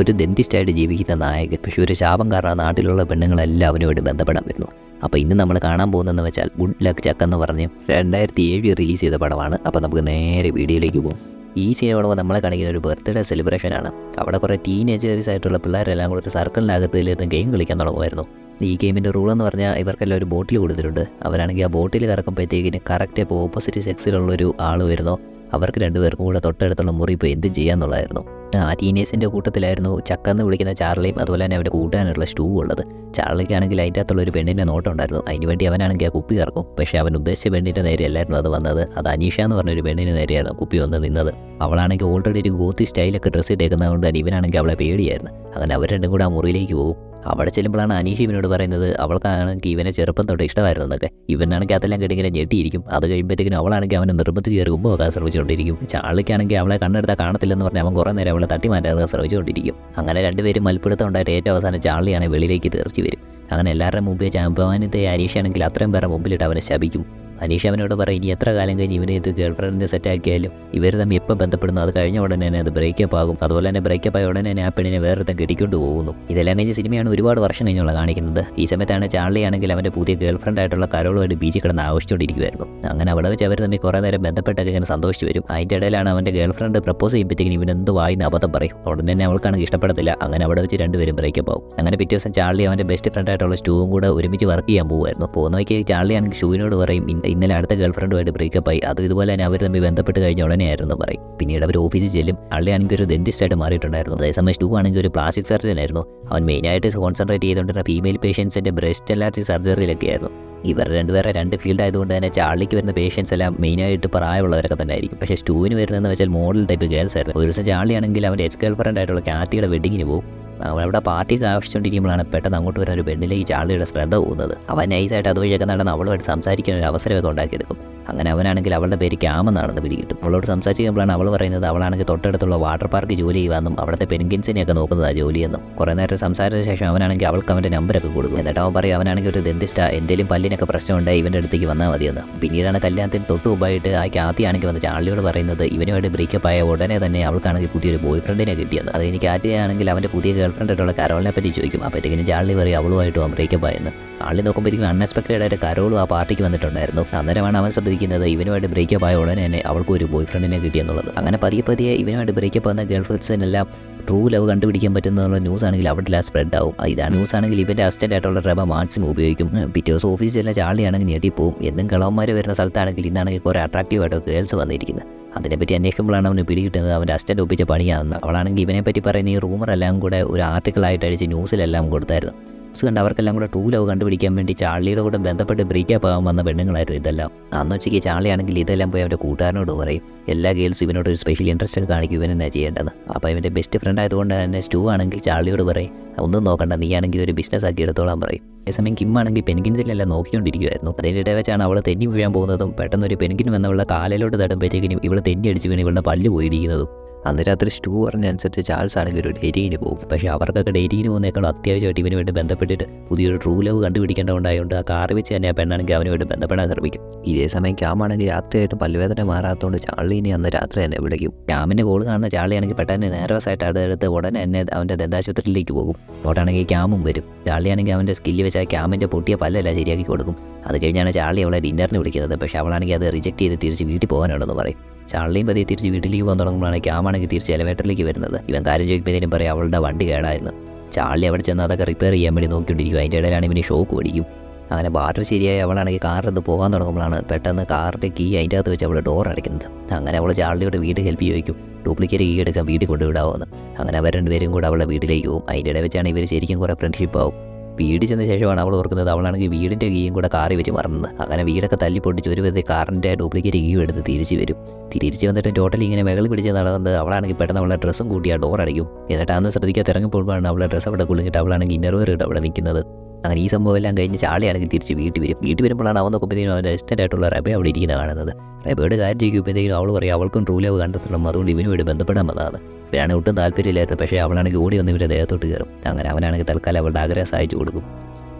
ഒരു ദന്തിസ്റ്റായിട്ട് ജീവിക്കുന്ന നായകൻ പക്ഷേ ഒരു ശാപം കാരണം നാട്ടിലുള്ള പെണ്ണുങ്ങളെല്ലാം അവനുമായിട്ട് ബന്ധപ്പെടാൻ വരുന്നു. അപ്പോൾ ഇന്ന് നമ്മൾ കാണാൻ പോകുന്നതെന്ന് വെച്ചാൽ ഗുഡ് ലക്ക് ചക്ക് എന്ന് പറഞ്ഞ് രണ്ടായിരത്തി ഏഴിൽ റിലീസ് ചെയ്ത പടമാണ്. അപ്പോൾ നമുക്ക് നേരെ വീഡിയോയിലേക്ക് പോകും ഈ സിനിമ നമ്മളെ കാണിക്കുന്ന ഒരു ബർത്ത്ഡേ സെലിബ്രേഷനാണ് അവിടെ കുറേ ടീനേജേഴ്സ് ആയിട്ടുള്ള പിള്ളേരെല്ലാം കൂടെ ഒരു സർക്കിളിനകത്തിലിരുന്ന് ഗെയിം കളിക്കാൻ തുടങ്ങുമായിരുന്നു. ഈ ഗെയിമിന്റെ റൂൾ എന്ന് പറഞ്ഞാൽ ഇവർക്കെല്ലാം ഒരു ബോട്ടിൽ കൊടുത്തിട്ടുണ്ട്. അവരാണെങ്കിൽ ആ ബോട്ടിൽ കറക്കുമ്പോഴത്തേക്കിന് കറക്റ്റ് ഇപ്പോൾ ഓപ്പോസിറ്റ് സെക്സിലുള്ള ഒരു ആൾ വരുന്നോ അവർക്ക് രണ്ടുപേർക്കും കൂടെ തൊട്ടടുത്തുള്ള മുറി ഇപ്പോൾ എന്ത് ചെയ്യാന്നുള്ളതായിരുന്നു. ആ ടീനേഴ്സിന്റെ കൂട്ടത്തിലായിരുന്നു ചക്ക എന്ന് വിളിക്കുന്ന ചാർലിയും അതുപോലെ തന്നെ അവന്റെ കൂട്ടാനുള്ള സ്റ്റൂ ഉള്ളത്. ചാർലിക്കാണെങ്കിൽ അതിന്റെ അകത്തുള്ള ഒരു പെണ്ണിന്റെ നോട്ടം ഉണ്ടായിരുന്നു അതിന് വേണ്ടി അവനാണെങ്കിൽ ആ കുപ്പി കറക്കും. പക്ഷേ അവൻ ഉദ്ദേശിച്ച പെണ്ണിന്റെ നേരെ അല്ലായിരുന്നു അത് വന്നത്. അത് അനീഷ എന്ന് പറഞ്ഞൊരു പെണ്ണിന് നേരെയായിരുന്നു കുപ്പി വന്ന് നിന്നത്. അവളാണെങ്കിൽ ഓൾറെഡി ഒരു ഗോത്തി സ്റ്റൈലൊക്കെ ഡ്രസ്സ് ഇട്ടേക്കുന്നതുകൊണ്ട് തന്നെ ഇവനാണെങ്കിൽ അവളെ പേടിയായിരുന്നു. അങ്ങനെ അവർ രണ്ടും കൂടെ ആ മുറിയിലേക്ക് പോകും. അവിടെ ചെല്ലുമ്പോഴാണ് അനീഷ് ഇവനോട് പറയുന്നത് അവൾക്കാണെങ്കിൽ ഇവനെ ചെറുപ്പം തൊട്ട് ഇഷ്ടമായിരുന്നതൊക്കെ. ഇവനാണെങ്കിൽ അതെല്ലാം കേട്ടിങ്ങനെ ഞെട്ടിയിരിക്കും. അത് കഴിയുമ്പോഴത്തേക്കിനും അവളാണെങ്കിൽ അവനെ നിർബന്ധിച്ച് കയറി മുമ്പ് വെക്കാൻ ശ്രമിച്ചുകൊണ്ടിരിക്കും ചാളിക്കാണെങ്കിൽ അവളെ കണ്ണെടുത്താൽ കാണത്തില്ലെന്ന് പറഞ്ഞ് അവൻ കുറേ നേരം അവളെ തട്ടി മാറ്റാൻ ശ്രമിച്ചുകൊണ്ടിരിക്കും അങ്ങനെ രണ്ടുപേരും മൽപ്പിടുത്തം ഉണ്ടായിട്ട് ഏറ്റവും അവസാനം ചാളിയാണ് വെളിയിലേക്ക് തീർച്ചു വരും. അങ്ങനെ എല്ലാവരുടെ മുമ്പേ ചാമ്പവാനത്തെ അനീഷാണെങ്കിൽ അത്രയും പേരെ മുമ്പിലിട്ട് അവനെ ശപിക്കും. അനീഷ് അവനോട് പറയും ഇനി എത്ര കാലം കഴിഞ്ഞ് ഇവനെ ഇത് ഗേൾ ഫ്രണ്ടിനെ സെറ്റാക്കിയാലും ഇവർ തമ്മിൽ എപ്പോൾ ബന്ധപ്പെടുന്നു? അത് കഴിഞ്ഞ ഉടനെ തന്നെ അത് ബ്രേക്കപ്പ് ആകും. അതുപോലെ തന്നെ ബ്രേക്കപ്പ് ആയ ഉടനെ തന്നെ ആ പെണ്ണിനെ വേറെ കെട്ടിക്കൊണ്ട് പോകുന്നു. ഇതെല്ലാം കഴിഞ്ഞ് സിനിമയാണ് ഒരുപാട് വർഷം കഴിഞ്ഞുള്ള കാണിക്കുന്നത്. ഈ സമയത്താണ് ചാർലി ആണെങ്കിൽ അവന്റെ പുതിയ ഗേൾ ഫ്രണ്ട് ആയിട്ടുള്ള കരോളുമായിട്ട് ബീച്ചിൽ കിടന്ന് ആവശ്യത്തോണ്ടിരിക്കുമായിരുന്നു അങ്ങനെ അവിടെ വെച്ച് അവർ തമ്മിൽ കുറേ നേരം ബന്ധപ്പെട്ടൊക്കെ ഇങ്ങനെ സന്തോഷിച്ച് വരും. അതിന്റെ ഇടയിലാണ് അവന്റെ ഗേൾ ഫ്രണ്ട് പ്രപ്പോസ് ചെയ്യുമ്പോഴത്തേക്കും ഇവൻ എന്ത് വായിന്ന് അബദ്ധം പറയും. ഉടനെ തന്നെ അവൾക്കാണെങ്കിൽ ഇഷ്ടപ്പെടത്തില്ല. അങ്ങനെ അവിടെ വെച്ച് രണ്ടുപേരും ബ്രേക്കപ്പ് ആവും. അങ്ങനെ പിറ്റേ ദിവസം ചാർലി അവന്റെ ബെസ്റ്റ് ഫ്രണ്ട് ആയിട്ടുള്ള സ്റ്റൂവും കൂടെ ഒരുമിച്ച് വർക്ക് ചെയ്യാൻ പോകുമായിരുന്നു പോകുന്ന വയ്ക്ക് ചാർലി ആണെങ്കിൽ ഷൂവിനോട് പറയും "ഇന്ന- ഇന്നലെ അടുത്ത ഗേൾ ഫ്രണ്ടുമായിട്ട് ബ്രേക്കപ്പ് ആയി അത് ഇതുപോലെ തന്നെ അവർ തമ്മിൽ ബന്ധപ്പെട്ട് കഴിഞ്ഞ ഉടനെ ആയിരുന്നു പറയും. പിന്നീട് അവർ ഓഫീസിൽ ചെല്ലും. അള്ളിയാണെങ്കിൽ ഒരു ഡെന്റിസ്റ്റ് ആയിട്ട് മാറിയിട്ടുണ്ടായിരുന്നു. അതേസമയം സ്റ്റു ആണെങ്കിൽ ഒരു പ്ലാസ്റ്റിക് സർജൻ ആയിരുന്നു. അവൻ മെയിനായിട്ട് കോൺസെൻട്രേറ്റ് ചെയ്തുകൊണ്ടിരുന്ന ഫീമെയിൽ പേഷ്യൻസിന്റെ ബ്രസ്റ്റ് അലർജി സർജറിയിലൊക്കെ ആയിരുന്നു. ഇവർ രണ്ടുപേരെ രണ്ട് ഫീൽഡ് ആയതുകൊണ്ട് തന്നെ ചാർലിക്ക് വരുന്ന പേഷ്യൻസ് എല്ലാം മെയിനായിട്ട് പ്രായമുള്ളവരൊക്കെ തന്നെ ആയിരിക്കും പക്ഷേ സ്റ്റൂവിന് വരുന്നതെന്ന് വെച്ചാൽ മോഡൽ ടൈപ്പ് ഗേൾസ് ആയിരുന്നു. ഒരു ദിവസം ചാർലി ആണെങ്കിൽ അവന്റെ എക്സ് ഗേൾ ഫ്രണ്ട് ആയിട്ടുള്ള കാത്തിയുടെ വെഡിങ്ങിന് പോകും. അവിടെ പാർട്ടിക്ക് ആവശ്യിച്ചുകൊണ്ടിരിക്കുമ്പോഴാണ് പെട്ടെന്ന് അങ്ങോട്ട് വരുന്ന ഒരു പെണ്ണിലേക്ക് ചാർലിയുടെ ശ്രദ്ധ പോകുന്നത് അവൻ നൈസായിട്ട് അതുവഴിയൊക്കെ നടന്ന് അവളുമായിട്ട് സംസാരിക്കാൻ ഒരു അവസരമൊക്കെ ഉണ്ടാക്കിയെടുക്കും. അങ്ങനെ അവനാണെങ്കിൽ അവളുടെ പേര് ക്യാമെന്നാണെന്ന് പിടികിട്ടും. അവളോട് സംസാരിക്കുമ്പോഴാണ് അവൾ പറയുന്നത് അവളാണെങ്കിൽ തൊട്ടടുത്തുള്ള വാട്ടർ പാർക്ക് ജോലി ചെയ്യുവാന്നും അവിടുത്തെ പെൻഗിൻസിനെയൊക്കെ നോക്കുന്നതാണ് ജോലിയെന്നും. കുറേ നേരം സംസാരിച്ച ശേഷം അവനാണെങ്കിൽ അവൾക്ക് അവന്റെ നമ്പരൊക്കെ കൊടുക്കും. എന്നിട്ട് അവൻ പറയും അവനാണെങ്കിൽ ഒരു ദന്തിസ്റ്റ എന്തെങ്കിലും പല്ലിനൊക്കെ പ്രശ്നമുണ്ടായി ഇവന്റെ അടുത്തേക്ക് വന്നാൽ മതിയെന്ന്. പിന്നീടാണ് കല്യാണത്തിന് തൊട്ട് മുമ്പായിട്ട് ആ കാത്തി ആണെങ്കിൽ വന്ന് ചാർലിയോട് പറയുന്നത് ഇവനുമായിട്ട് ബ്രേക്കപ്പ് ആയ ഉടനെ തന്നെ അവൾക്കാണെങ്കിൽ പുതിയൊരു ബോയ് ഫ്രണ്ടിനെ കിട്ടിയത് അത് എനിക്ക് ആദ്യമാണെങ്കിൽ അവന്റെ പുതിയ ഗേൾ ഫ്രണ്ട് ആയിട്ടുള്ള കരോളിനെ പറ്റി ചോദിക്കും. അപ്പോഴത്തേക്കിനും ജാളി പറയും അവളുമായിട്ടും ബ്രേക്കപ്പായെന്ന് ആളി നോക്കുമ്പോഴത്തേക്കും അൺഎക്സ്പെക്റ്റഡ് ആയിട്ട് കരോളും ആ പാർട്ടിക്ക് വന്നിട്ടുണ്ടായിരുന്നു. അന്നേരമാണ് അവൻ ശ്രദ്ധിക്കുന്നത് ഇവനുമായിട്ട് ബ്രേക്കപ്പ് ആയ ഉടനെ തന്നെ അവൾക്ക് ഒരു ബോയ് ഫ്രണ്ടിനെ കിട്ടിയെന്നുള്ളത് അങ്ങനെ പതിയെ പതിയെ ഇവനുമായിട്ട് ബ്രേക്കപ്പ് വന്ന ഗേൾ ഫ്രണ്ട്സിനെല്ലാം ട്രൂ ലവ് കണ്ടുപിടിക്കാൻ പറ്റുന്നുള്ള ന്യൂസ് ആണെങ്കിൽ അവിടെ സ്പ്രെഡ് ആവും. ഇതാണ് ന്യൂസ് ആണെങ്കിൽ ഇവന്റെ അസിസ്റ്റന്റ് ആയിട്ടുള്ള റബ മാക്സിമം ഉപയോഗിക്കും. ഉം, പിറ്റേ ദിവസം ഓഫീസിൽ ചെല്ലാം ചാളിയാണെങ്കിൽ ഞെട്ടിപ്പോവും എന്നും കളവന്മാർ വരുന്ന സ്ഥലത്താണെങ്കിൽ ഇന്നാണെങ്കിൽ കുറേ അട്രാക്റ്റീവ് ആയിട്ട് ഗേൾസ് വന്നിരിക്കുന്നത് അതിനെപ്പറ്റി അന്വേഷിക്കുമ്പോഴാണ് അവന് പിടികിട്ടുന്നത് അവന്റെ അസിസ്റ്റന്റ് ഒപ്പിച്ച പണിയാണെന്ന്. അവളാണെങ്കിൽ ഇവനെ പറ്റി പറയുന്ന ഈ റൂമർ എല്ലാം കൂടെ ഒരു ആർട്ടിക്കിളായിട്ട് അടിച്ച് ന്യൂസിലെല്ലാം കൊടുത്തായിരുന്നു ന്യൂസ് കണ്ട് അവർക്കെല്ലാം കൂടെ ട്രൂ ലവ് കണ്ടുപിടിക്കാൻ വേണ്ടി ചാർലിയുടെ കൂടെ ബന്ധപ്പെട്ട് ബ്രേക്കപ്പ് ആകാൻ വന്ന പെണ്ണുങ്ങളായിരുന്നു ഇതെല്ലാം. അന്ന് ഉച്ചയ്ക്ക് ചാളിയാണെങ്കിൽ ഇതെല്ലാം പോയി അവന്റെ കൂട്ടുകാരനോട് പറയും എല്ലാ ഗേൾസ് ഇവനോട് ഒരു സ്പെഷ്യൽ ഇൻട്രസ്റ്റ് ഒക്കെ കാണിക്കും ഇവൻ എന്നാ ചെയ്യേണ്ടത്? അപ്പോൾ ഇവന്റെ ബെസ്റ്റ് ഫ്രണ്ട് ആയതുകൊണ്ട് തന്നെ സ്റ്റൂ ആണെങ്കിൽ ചാർലിയോട് പറയും ഒന്നും നോക്കണ്ട നീ ആണെങ്കിൽ ഒരു ബിസിനസ് ആക്കി എടുത്തോളാൻ പറയും. അതേസമയം കിം ആണെങ്കിൽ പെൻകിൻസിലെല്ലാം നോക്കിക്കൊണ്ടിരിക്കുമായിരുന്നു അതിനിടെ വെച്ചാണ് അവളെ തെന്നി വീഴാൻ പോകുന്നതും പെട്ടെന്ന് ഒരു പെൻകിൻ വന്നവളുടെ കാലിലോട്ട് തടുമ്പോഴത്തേക്കിനും ഇവൾ തെന്നി അടിച്ച് വീണ് ഇവളുടെ പല്ല് പോയിരിക്കുന്നതും അന്ന് രാത്രി സ്റ്റൂ പറഞ്ഞനുസരിച്ച് ചാൾസ് ആണെങ്കിൽ ഒരു ഡേറ്റിങ്ങിന് പോകും. പക്ഷേ അവർക്കൊക്കെ ഡേറ്റിങ്ങിന് പോകുന്നേക്കാൾ അത്യാവശ്യമായിട്ട് ഇവന് വേണ്ടി ബന്ധപ്പെട്ടിട്ട് പുതിയൊരു ട്രൂ ലവ് കണ്ടുപിടിക്കേണ്ടതുകൊണ്ടായതുകൊണ്ട് ആ കാർ വെച്ച് തന്നെ ആ പെണ്ണാണെങ്കിൽ അവന് വേണ്ടി ബന്ധപ്പെടാൻ ശ്രമിക്കും. ഇതേ സമയം ക്യാമാണെങ്കിൽ രാത്രിയായിട്ട് പല്ലുവേദന മാറാത്തതുകൊണ്ട് ചാർലിനെ അന്ന് രാത്രി തന്നെ വിളിക്കും. ക്യാമിന്റെ കോൾ കാണുന്ന ചാളിയാണെങ്കിൽ പെട്ടെന്ന് നേരവസായിട്ട് അടുത്ത് ഉടനെ തന്നെ അവന്റെ ദന്താശുപത്രിയിലേക്ക് പോകും. അങ്ങോട്ടാണെങ്കിൽ ക്യാമും വരും. ചാളിയാണെങ്കിൽ അവന്റെ സ്കില്ല് വെച്ച് ആ ക്യാമിന്റെ പൊട്ടിയ പല്ലെല്ലാം ശരിയാക്കി കൊടുക്കും. അത് കഴിഞ്ഞാണ് ചാർലി അവളെ ഡിന്നറിന് വിളിക്കുന്നത്. പക്ഷേ അവളാണെങ്കിൽ അത് റിജക്റ്റ് ചെയ്ത് തിരിച്ച് വീട്ടിൽ പോകാനുണ്ടെന്ന് പറയും. ചാർലിയും പതിയെ തിരിച്ച് വീട്ടിലേക്ക് പോകാൻ തുടങ്ങുമ്പോഴാണ് ക്യാമാണെങ്കിൽ തിരിച്ച് എലവേറ്ററിലേക്ക് വരുന്നത്. ഇവൻ കാര്യം ചോദിക്കുമ്പോഴത്തേനും പറയും അവളുടെ വണ്ടി കേടായിരുന്നു. ചാർലി അവിടെ ചെന്ന് അതൊക്കെ റിപ്പയർ ചെയ്യാൻ വേണ്ടി നോക്കിക്കൊണ്ടിരിക്കും. അതിന്റെ ഇടയിലാണ് ഇവന് ഷോക്ക് പിടിക്കും. അങ്ങനെ ബാറ്ററി ശരിയായി അവളാണെങ്കിൽ കാറിനകത്ത് പോകാൻ തുടങ്ങുമ്പോഴാണ് പെട്ടെന്ന് കാറിന്റെ കീ അതിന്റെ അകത്ത് വെച്ച് അവൾ ഡോർ അടയ്ക്കുന്നത്. അങ്ങനെ അവൾ ചാർലിയുടെ വീട് ഹെൽപ്പ് ചോദിക്കും ഡ്യൂപ്ലിക്കേറ്റ് കീ എടുക്കാൻ വീട്ടിൽ കൊണ്ടുവിടാവുമെന്ന് അങ്ങനെ അവർ രണ്ടുപേരും കൂടെ അവളുടെ വീട്ടിലേക്ക് പോകും. അതിന്റെ ഇടയിൽ വെച്ചാണ് ഇവർ ശരിക്കും കുറേ ഫ്രണ്ട്ഷിപ്പ് ആവും. വീട്ടിൽ ചെന്ന ശേഷമാണ് അവൾ ഓർക്കുന്നത് അവളാണെങ്കിൽ വീടിന്റെ കീയും കൂടെ കാറി വെച്ച് മറന്നത് അങ്ങനെ വീടൊക്കെ തല്ലി പൊട്ടിച്ച് ഒരു വിധത്തിൽ കാറിന്റെ ഡ്യൂപ്ലിക്കേറ്റ് കീ എടുത്ത് തിരിച്ച് വരും. തിരിച്ച് വന്നിട്ട് ടോട്ടലി ഇങ്ങനെ വെകൾ പിടിച്ച് നടന്നത് അവളാണെങ്കിൽ പെട്ടെന്ന് അവളുടെ ഡ്രസ്സും കൂട്ടി ആ ഡോർ അടിക്കും എന്നിട്ട് അന്ന് ശ്രദ്ധിക്കാതെ ഇറങ്ങിപ്പോഴുമ്പോഴാണ് അവളുടെ ഡ്രസ്സ് അവിടെ കുളിങ്ങിട്ട് അവളാണെങ്കിൽ ഇന്നർവെയർ ഇട്ട് അവിടെ നിൽക്കുന്നത്. അങ്ങനെ ഈ സംഭവം എല്ലാം കഴിഞ്ഞ് ചാളിയാണെങ്കിൽ തിരിച്ച് വീട്ടിൽ വരും. വീട്ടിൽ വരുമ്പോഴാണ് അവൻ നോക്കുമ്പോഴത്തേക്കും അവന്റെ അസിസ്റ്റന്റ് ആയിട്ടുള്ള റബ അവിടെ ഇരിക്കുന്നത് കാണുന്നത്. റബയുടെ കാര്യം ചോദിക്കുമ്പോഴത്തേക്കും അവൾ പറയും അവൾക്കും ട്രൂ ലവ് കണ്ടെത്തണം. അതുകൊണ്ട് ഇവനുമായിട്ട് ബന്ധപ്പെടാൻ വന്നതാണ്. ഇവരാണ് ഒട്ടും താല്പര്യമില്ലായിരുന്നു. പക്ഷേ അവളാണെങ്കിൽ ഓടി വന്ന് ഇവരുടെ ദേഹത്തോട്ട് കയറും. അങ്ങനെ അവനാണെങ്കിൽ തൽക്കാലം അവളുടെ ആഗ്രഹം സഹായിച്ചു കൊടുക്കും.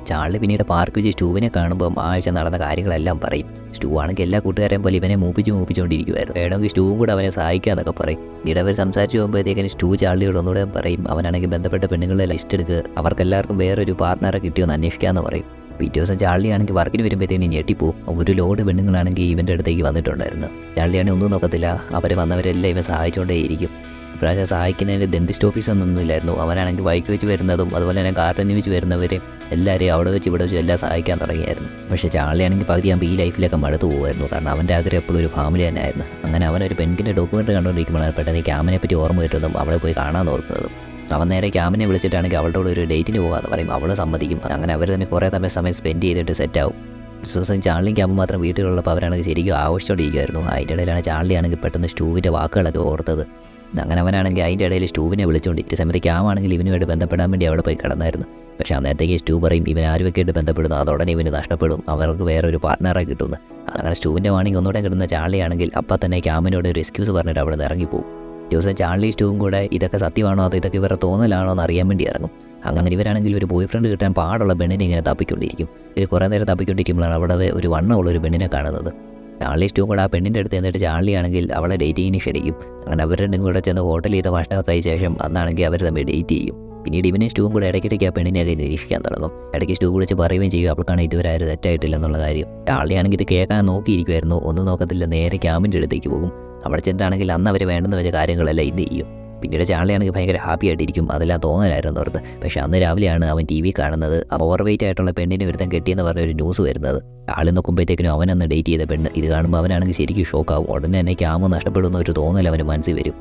ചാളിൽ പിന്നീട് പാർക്ക് വെച്ച് സ്റ്റൂവിനെ കാണുമ്പോൾ ആ ആഴ്ച നടന്ന കാര്യങ്ങളെല്ലാം പറയും. സ്റ്റൂ ആണെങ്കിൽ എല്ലാ കൂട്ടുകാരെയും പോലെ ഇവനെ മൂപ്പിച്ച് മൂപ്പിച്ചുകൊണ്ടിരിക്കുമായിരുന്നു വേണമെങ്കിൽ സ്റ്റൂവും കൂടെ അവനെ സഹായിക്കാന്നൊക്കെ പറയും. പിന്നീട് അവർ സംസാരിച്ച് പോകുമ്പോഴത്തേക്കിന് സ്റ്റൂ ചാളിയോട് ഒന്നുകൂടെ പറയും. അവനാണെങ്കിൽ ബന്ധപ്പെട്ട പെണ്ണുങ്ങളെ ലിസ്റ്റ് എടുക്കുക അവർക്കെല്ലാവർക്കും വേറൊരു പാർട്ട്ണറെ കിട്ടിയോന്ന് അന്വേഷിക്കാമെന്ന് പറയും. പിറ്റേ ദിവസം ചാളിയാണെങ്കിൽ വർക്കിന് വരുമ്പോഴത്തേന് ഞെട്ടിപ്പോവും. ഒരു ലോഡ് പെണ്ണുങ്ങളാണെങ്കിൽ ഇവന്റെ അടുത്തേക്ക് വന്നിട്ടുണ്ടായിരുന്നു. ചാർലിയാണെങ്കിൽ ഒന്നും നോക്കത്തില്ല. അവർ വന്നവരെല്ലാം ഇവൻ സഹായിച്ചുകൊണ്ടേയിരിക്കും ഇപ്രാവശ്യം സഹായിക്കുന്നതിന് ഡെന്റിസ്റ്റ് ഓഫീസൊന്നും ഇല്ലായിരുന്നു അവനാണെങ്കിൽ ബൈക്ക് വെച്ച് വരുന്നതും അതുപോലെ തന്നെ കാറിന് വെച്ച് വരുന്നവരെയും എല്ലാവരെയും അവിടെ വെച്ച് ഇവിടെ വെച്ച് എല്ലാം സഹായിക്കാൻ തുടങ്ങിയായിരുന്നു. പക്ഷേ ചാളിയാണെങ്കിൽ ആണെങ്കിൽ പകുതിയാകുമ്പോൾ ഈ ലൈഫിലൊക്കെ മടുത്തു പോകുമായിരുന്നു. കാരണം അവന്റെ ആഗ്രഹം എപ്പോഴും ഒരു ഫാമിലി തന്നെ ആയിരുന്നു അങ്ങനെ അവൻ ഒരു പെൺകിന്റെ ഡോക്യുമെന്റ് കണ്ടുകൊണ്ടിരിക്കുമ്പോൾ പെട്ടെന്ന് ക്യാമിനെ പറ്റി ഓർമ്മ വരുന്നതും അവളെ പോയി കാണാൻ ഓർക്കുന്നതും അവൻ നേരെ ക്യാമിനെ വിളിച്ചിട്ടാണെങ്കിൽ അവളോട് ഒരു ഡേറ്റിന് പോകാമെന്ന് പറയും. അവൾ സമ്മതിക്കും. അങ്ങനെ അവർ തന്നെ കുറേ തമ്മിൽ സമയം സ്പെൻഡ് ചെയ്തിട്ട് സെറ്റാവും ദിവസം ചാർലിയും ആകുമ്പോൾ മാത്രം വീട്ടിലുള്ളപ്പോൾ അവരാണെങ്കിൽ ശരിക്കും ആവശ്യത്തോടിയിരിക്കുമായിരുന്നു അതിന്റെ ഇടയിലാണ് ചാർലി ആണെങ്കിൽ പെട്ടെന്ന് സ്റ്റൂവിന്റെ വാക്കുകളൊക്കെ ഓർത്തത്. അങ്ങനെ അവനാണെങ്കിൽ അതിന്റെ ഇടയിൽ സ്റ്റൂവിനെ വിളിച്ചുകൊണ്ട് ഇറ്റ സമയത്ത് ക്യാമാണെങ്കിൽ ഇവനുമായിട്ട് ബന്ധപ്പെടാൻ വേണ്ടി അവിടെ പോയി കിടന്നായിരുന്നു. പക്ഷേ അന്നേരത്തേക്ക് സ്റ്റൂ പറയും ഇവൻ ആരുമൊക്കെയായിട്ട് ബന്ധപ്പെടുന്നു? അതോടനെ ഇവന് നഷ്ടപ്പെടും. അവർക്ക് വേറെ ഒരു പാർട്ട്ണറെ കിട്ടുന്നു അങ്ങനെ സ്റ്റൂവിന്റെ വാണെങ്കിൽ ഒന്നുകൂടെ കിട്ടുന്ന ചാളിയാണെങ്കിൽ അപ്പം തന്നെ ക്യാമിനോട് ഒരു എക്സ്ക്യൂസ് പറഞ്ഞിട്ട് അവിടെ നിന്ന് ഇറങ്ങിപ്പോവും. ദിവസം ചാർലി സ്റ്റൂവും കൂടെ ഇതൊക്കെ സത്യമാണോ അതോ ഇതൊക്കെ ഇവരുടെ തോന്നലാണോ എന്ന് അറിയാൻ വേണ്ടി ഇറങ്ങും. അങ്ങനെ ഇവരാണെങ്കിൽ ഒരു ബോയ് ഫ്രണ്ട് കിട്ടാൻ പാടുള്ള പെണ്ണിനെ ഇങ്ങനെ തപ്പിക്കൊണ്ടിരിക്കും. ഇവർ കുറേ നേരം തപ്പിക്കൊണ്ടിരിക്കുമ്പോഴാണ് അവിടെ ഒരു വണ്ണമുള്ള ഒരു പെണ്ണിനെ കാണുന്നത്. ചാർലി സ്റ്റൂ കൂടെ ആ പെണ്ണിന്റെ അടുത്ത് എന്നിട്ട് ചാർലി ആണെങ്കിൽ അവളെ ഡേറ്റ് ചെയ്യുന്ന ക്ഷണിക്കും അങ്ങനെ അവർ രണ്ടും കൂടെ ചെന്ന് ഹോട്ടലിൽ ചെയ്ത ഭക്ഷണമൊക്കെ ശേഷം അന്നാണെങ്കിൽ അവർ തമ്മിൽ ഡേറ്റ് ചെയ്യും. പിന്നീട് ഇവനെ സ്റ്റൂവും കൂടെ ഇടയ്ക്കിടയ്ക്ക് ആ പെണ്ണിനെ അതിൽ നിരീക്ഷിക്കാൻ തുടങ്ങും. ഇടയ്ക്ക് സ്റ്റൂ വിളിച്ച് പറയുകയും ചെയ്യും അവൾക്കാണ് ഇതുവരെ ആരും തെറ്റായിട്ടില്ല എന്നുള്ള കാര്യം. ചാർലി ആണെങ്കിൽ ഇത് കേൾക്കാൻ നോക്കിയിരിക്കുമായിരുന്നു ഒന്നും നോക്കത്തില്ല നേരെ ക്യാമ്പിന്റെ അടുത്തേക്ക് പോകും. അവിടെ ചെന്നിട്ടാണെങ്കിൽ അന്ന് അവർ വേണ്ടെന്ന് വെച്ച കാര്യങ്ങളെല്ലാം ഇത് ചെയ്യും. പിന്നീട് ചാർലിയാണെങ്കിൽ ഭയങ്കര ഹാപ്പി ആയിട്ടിരിക്കും. അതെല്ലാം തോന്നലായിരുന്നു അവർക്ക്. പക്ഷേ അന്ന് രാവിലെയാണ് അവൻ ടി വി കാണുന്നത്. ഓവർ വെയിറ്റ് ആയിട്ടുള്ള പെണ്ണിനെ ഒരുത്തം കെട്ടിയെന്ന് പറഞ്ഞ ഒരു ന്യൂസ് വരുന്നത്. ആൾ നോക്കുമ്പോഴത്തേക്കിനും അവനന്ന് ഡേറ്റ് ചെയ്ത പെണ്ണ്. ഇത് കാണുമ്പോൾ അവനാണെങ്കിൽ ശരിക്കും ഷോക്കാവും ഉടനെ തന്നെ ക്യാമ് നഷ്ടപ്പെടുന്ന ഒരു തോന്നൽ അവന് മനസ്സിൽ വരും.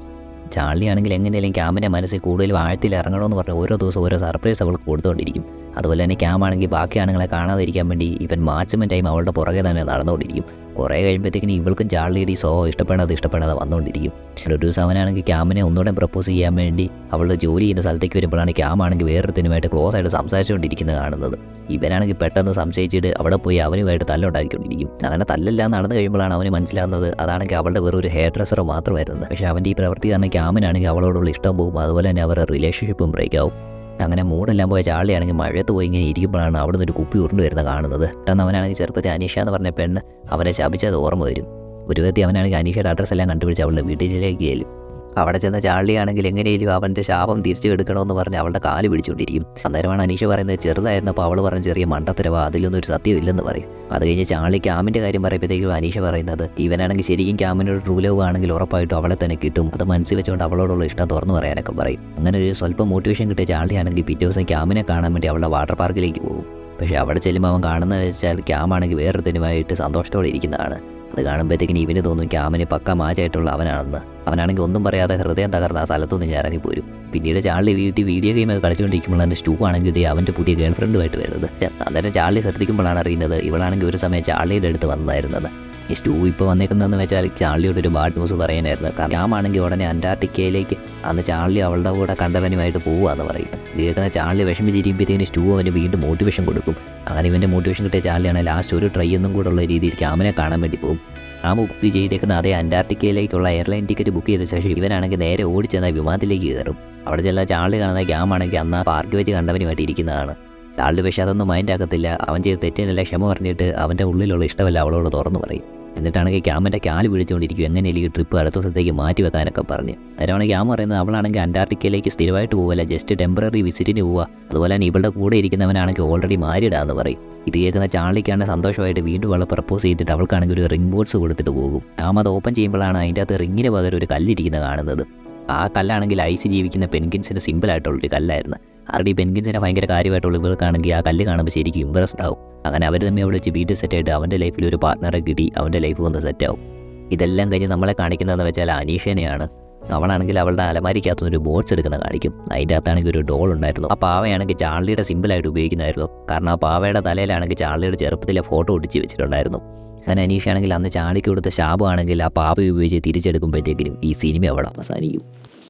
ചാളിയാണെങ്കിൽ ആണെങ്കിൽ എങ്ങനെയാലും ക്യാമിന്റെ മനസ്സിൽ കൂടുതലും ആഴത്തിൽ ഇറങ്ങണമെന്ന് പറഞ്ഞ് ഓരോ ദിവസം ഓരോ സർപ്രൈസ് അവൾക്ക് കൊടുത്തുകൊണ്ടിരിക്കും. അതുപോലെ തന്നെ ക്യാം ആണെങ്കിൽ ബാക്കി ആണുങ്ങളെ കാണാതിരിക്കാൻ വേണ്ടി ഇവൻ മാക്സിമം ടൈം അവളുടെ പുറകെ തന്നെ നടന്നുകൊണ്ടിരിക്കും. കുറേ കഴിയുമ്പോഴത്തേക്കിനും ഇവൾക്കും ചാർലിയുടെ ഈ സോ ഇഷ്ടപ്പെടാതെ ഇഷ്ടപ്പെടാതെ വന്നുകൊണ്ടിരിക്കും. ഒരു ദിവസം അവനാണെങ്കിൽ ക്യാമിനെ ഒന്നുകൂടെ പ്രപ്പോസ് ചെയ്യാൻ വേണ്ടി അവൾ ജോലി ചെയ്യുന്ന സ്ഥലത്തേക്ക് വരുമ്പോഴാണ് ക്യാമാണെങ്കിൽ വേറൊരുത്തിനുമായിട്ട് ക്ലോസ് ആയിട്ട് സംസാരിച്ചുകൊണ്ടിരിക്കുന്നത് കാണുന്നത്. ഇവനാണെങ്കിൽ പെട്ടെന്ന് സംശയിച്ചിട്ട് അവിടെ പോയി അവനുമായിട്ട് തല്ലുണ്ടാക്കിക്കൊണ്ടിരിക്കും. അങ്ങനെ തല്ലെല്ലാം നടന്നു കഴിയുമ്പോഴാണ് അവന് മനസ്സിലാകുന്നത് അതാണെങ്കിൽ അവളുടെ വെറൊരു ഹെയർ ഡ്രസ്സർ മാത്രമായിരുന്നത് പക്ഷേ അവന്റെ ഈ പ്രവൃത്തി കാരണം ക്യാമിനാണെങ്കിൽ അവളോടുള്ള ഇഷ്ടം പോകും. അതുപോലെ തന്നെ അവരുടെ റിലേഷൻഷിപ്പും ബ്രേക്ക് ആവും. അങ്ങനെ മൂടെല്ലാം പോയ ചാളിയാണെങ്കിൽ മഴയത്ത് പോയി ഇങ്ങനെ ഇരിക്കുമ്പോഴാണ് അവിടെ നിന്ന് ഒരു കുപ്പി ഉരുണ്ട് വരുന്നത് കാണുന്നത്. പെട്ടെന്ന് അവനാണെങ്കിൽ ചെറുപ്പത്തിൽ അനീഷ എന്ന് പറഞ്ഞ പെണ്ണ് അവനെ ശപിച്ചത് ഓർമ്മ വരും. ഒരു വ്യക്തി അവനാണെങ്കിൽ അനീഷയുടെ അഡ്രസ്സ് എല്ലാം കണ്ടുപിടിച്ച് അവളുടെ വീട്ടിലേക്ക് ചെല്ലും അവിടെ ചെന്ന ചാളിയാണെങ്കിൽ എങ്ങനെയും അവന്റെ ശാപം തിരിച്ചു എടുക്കണമെന്ന് പറഞ്ഞ് അവളുടെ കാൽ പിടിച്ചുകൊണ്ടിരിക്കും. അന്നേരമാണ് അനീഷ പറയുന്നത് ചെറുതായിരുന്നപ്പോൾ അവൾ പറഞ്ഞ ചെറിയ മണ്ടത്തരവ അതിലൊന്നും ഒരു സത്യമില്ലെന്ന് പറയും. അത് കഴിഞ്ഞ് ചാളി ക്യാമിന്റെ കാര്യം പറയുമ്പോഴത്തേക്കും അനീഷ പറയുന്നത് ഇവനാണെങ്കിൽ ശരിക്കും ക്യാമിനോട് ട്രൂ ലവ് ആണെങ്കിൽ ഉറപ്പായിട്ടും അവളെ തന്നെ കിട്ടും. അത് മനസ്സിൽ വെച്ചുകൊണ്ട് അവളോടുള്ള ഇഷ്ടം തുറന്നു പറയാനൊക്കെ പറയും. അങ്ങനെ ഒരു സ്വല്പം മോട്ടിവേഷൻ കിട്ടിയ ചാളിയാണെങ്കിൽ പിറ്റേ ദിവസം ക്യാമിനെ കാണാൻ വേണ്ടി അവളുടെ വാട്ടർ പാർക്കിലേക്ക് പോകും. പക്ഷേ അവിടെ ചെല്ലുമ്പോൾ അവൻ കാണുന്നത് വെച്ചാൽ ക്യാമാണെങ്കിൽ വേറൊരുത്തനുമായിട്ട് സന്തോഷത്തോടെ ഇരിക്കുന്നതാണ്. അത് കാണുമ്പോഴത്തേക്കിന് ഇവന് തോന്നും ക്യാമിന് പക്ക മാച്ചായിട്ടുള്ള അവനാണെന്ന്. അവനാണെങ്കിൽ ഒന്നും പറയാതെ ഹൃദയം തകർന്ന് ആ സ്ഥലത്തുനിന്ന് ഇറങ്ങിപ്പോരും പിന്നീട് ചാളി വീട്ടിൽ വീഡിയോ ഗെയിമൊക്കെ കളിച്ചുകൊണ്ടിരിക്കുമ്പോഴാണ് സ്റ്റൂ ആണെങ്കിൽ ഇതേ അവന്റെ പുതിയ ഗേൾ ഫ്രണ്ടുമായിട്ട് വരുന്നത് അന്നേരം ചാളി ശ്രദ്ധിക്കുമ്പോഴാണ് അറിയുന്നത് ഇവളാണെങ്കിൽ ഒരു സമയം ചാർലിയുടെ അടുത്ത് വന്നതായിരുന്നത്. ഈ സ്റ്റൂ ഇപ്പോൾ വന്നേക്കുന്നതെന്ന് വെച്ചാൽ ചാർലിയോട് ഒരു ബാഡ് ന്യൂസ് പറയാനായിരുന്നു. കാരണം ആമാണെങ്കിൽ ഉടനെ അന്റാർട്ടിക്കയിലേക്ക് അന്ന് ചാളി അവളുടെ കൂടെ കണ്ടവനുമായിട്ട് പോവുകയെന്ന് പറയും. കേൾക്കുന്ന ചാർലി വിഷമിച്ചിരിക്കുമ്പോഴത്തേന് സ്റ്റൂ അവന് വീണ്ടും മോട്ടിവേഷൻ കൊടുക്കും. അങ്ങനെ ഇവന്റെ മോട്ടിവേഷൻ കിട്ടിയ ചാർലിയാണ് ലാസ്റ്റ് ഒരു ട്രൈ ഒന്നും കൂടെ ഉള്ള രീതിയിൽ ക്യാമിനെ കാണാൻ വേണ്ടി പോകും. ആ ബുക്ക് ചെയ്തേക്കുന്ന അതേ അന്റാർട്ടിക്കയിലേക്കുള്ള എയർലൈൻ ടിക്കറ്റ് ബുക്ക് ചെയ്ത ശേഷം ഇവനാണെങ്കിൽ നേരെ ഓടിച്ചെന്ന വിമാനത്തിലേക്ക് കയറും. അവിടെ ചെല്ലാം ചാളിൽ കാണുന്ന ക്യാമാണെങ്കിൽ അന്ന് പാർക്ക് വെച്ച് കണ്ടവനുമായിട്ട് ഇരിക്കുന്നതാണ്. താളിൽ പക്ഷേ അതൊന്നും മൈൻഡ് ആക്കത്തില്ല. അവൻ ചെയ്ത് തെറ്റിനെല്ലാം ക്ഷമ പറഞ്ഞിട്ട് അവന്റെ ഉള്ളിലുള്ള ഇഷ്ടമല്ല അവളോട് തുറന്നു പറയും. എന്നിട്ടാണെങ്കിൽ ക്യാമിന്റെ കാൽ പിടിച്ചുകൊണ്ടിരിക്കും. എങ്ങനെയല്ലേ ഈ ട്രിപ്പ് അടുത്ത ദിവസത്തേക്ക് മാറ്റി വെക്കാനൊക്കെ പറഞ്ഞ്. അതിനാണ് ക്യാം പറയുന്നത് അവളാണെങ്കിൽ അന്റാർട്ടിക്കയിലേക്ക് സ്ഥിരമായിട്ട് പോവില്ല ജസ്റ്റ് ടെമ്പററി വിസിറ്റിന് പോവുക. അതുപോലെ തന്നെ ഇവളുടെ കൂടെ ഇരിക്കുന്നവനാണെങ്കിൽ ഓൾറെഡി മാരിയിടാന്ന് പറയും. ഇത് കേൾക്കുന്ന ചാർലിക്കാണ് സന്തോഷമായിട്ട് വീണ്ടും അവളെ പ്രപ്പോസ് ചെയ്തിട്ട് അവൾക്കാണെങ്കിൽ ഒരു റിംഗ് ബോർഡ്സ് കൊടുത്തിട്ട് പോകും. ക്യാം അത് ഓപ്പൺ ചെയ്യുമ്പോഴാണ് അതിന്റെ അകത്ത് റിങ്ങിന് പകരം ഒരു കല്ലിരിക്കുന്നത് കാണുന്നത്. ആ കല്ലാണെങ്കിൽ ഐസ് ജീവിക്കുന്ന പെൻഗിൻസിന്റെ സിമ്പിളായിട്ടുള്ളൊരു കല്ലായിരുന്നു. ആരുടെ ഈ പെൻഗിൻസിനെ ഭയങ്കര കാര്യമായിട്ടുള്ള ഇവർക്കാണെങ്കിൽ ആ കല്ല് കാണുമ്പോൾ ശരിക്കും ഇമ്പ്രസ്ഡ് ആവും. അങ്ങനെ അവർ തമ്മിൽ അവിടെ വെച്ച് വീട്ടിൽ സെറ്റായിട്ട് അവന്റെ ലൈഫിൽ ഒരു പാർട്ട്ണറെ കിട്ടി അവന്റെ ലൈഫ് ഒന്ന് സെറ്റാവും ഇതെല്ലാം കഴിഞ്ഞ് നമ്മളെ കാണിക്കുന്നതെന്ന് വെച്ചാൽ അനീഷേനെയാണ്. അവളാണെങ്കിൽ അവളുടെ അലമാരിക്കകത്ത് ഒരു ബോട്ട്സ് എടുക്കുന്ന കാണിക്കും. അതിന്റെ അകത്താണെങ്കിൽ ഒരു ഡോൾ ഉണ്ടായിരുന്നു. ആ പാവയാണെങ്കിൽ ചാർലിയുടെ സിമ്പിളായിട്ട് ഉപയോഗിക്കുന്നതായിരുന്നു. കാരണം ആ പാവയുടെ തലയിലാണെങ്കിൽ ചാർലിയുടെ ചെറുപ്പത്തിലെ ഫോട്ടോ ഒട്ടിച്ച് വെച്ചിട്ടുണ്ടായിരുന്നു. അങ്ങനെ അനീഷയാണെങ്കിൽ അന്ന് ചാളിക്ക് കൊടുത്ത ശാപമാണെങ്കിൽ ആ പാവ ഉപയോഗിച്ച് തിരിച്ചെടുക്കുമ്പോഴത്തേക്കിനും ഈ സിനിമ അവിടെ അവസാനിക്കും.